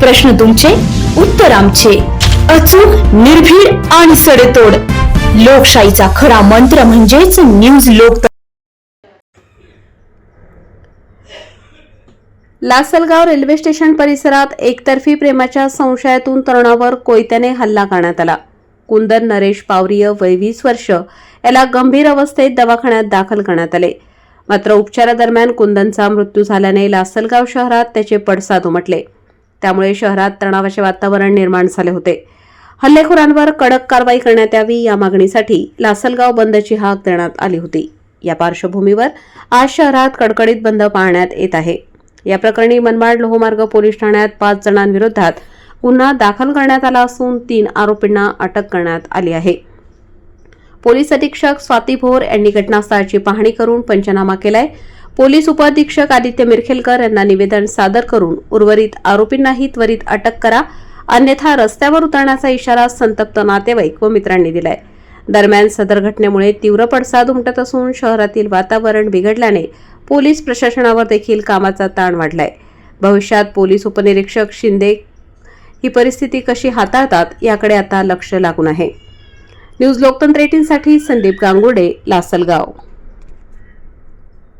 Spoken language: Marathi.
प्रश्न तुमचे उत्तर आमचे. अचूक निर्भीड आणि सडेतोड. लोकशाहीचा खरा मंत्र म्हणजेच न्यूज लोक लासलगाव रेल्वे स्टेशन परिसरात एकतर्फी प्रेमाच्या संशयातून तरुणावर कोयत्याने हल्ला करण्यात आला. कुंदन नरेश पावरीय वय वीस वर्ष याला गंभीर अवस्थेत दवाखान्यात दाखल करण्यात आले. मात्र उपचारादरम्यान कुंदनचा मृत्यू झाल्याने लासलगाव शहरात त्याचे पडसाद उमटले. त्यामुळे शहरात तणावाचे वातावरण निर्माण झाले होते. हल्लेखोरांवर कडक कारवाई करण्यात यावी या मागणीसाठी लासलगाव बंदची हाक देण्यात आली होती. या पार्श्वभूमीवर आज शहरात कडकडीत बंद पाळण्यात येत आहे. या प्रकरणी मनमाड लोहमार्ग पोलीस ठाण्यात पाच जणांविरोधात गुन्हा दाखल करण्यात आला असून तीन आरोपींना अटक करण्यात आली आहे. पोलीस अधीक्षक स्वाती भोर यांनी घटनास्थळाची पाहणी करून पंचनामा केलाय. पोलीस उपअधीक्षक आदित्य मिरखेलकर यांना निवेदन सादर करून उर्वरित आरोपींनाही त्वरित अटक करा अन्यथा रस्त्यावर उतरण्याचा इशारा संतप्त नातेवाईक व मित्रांनी दिलाय. दरम्यान सदर घटनेमुळे तीव्र पडसाद उमटत असून शहरातील वातावरण बिघडल्याने पोलीस प्रशासनावर देखील कामाचा ताण वाढलाय. भविष्यात पोलीस उपनिरीक्षक शिंदे ही परिस्थिती कशी हाताळतात याकडे आता लक्ष लागून आहे. न्यूज लोकतंत्र एटीनसाठी संदीप गांगुर्डे लासलगाव.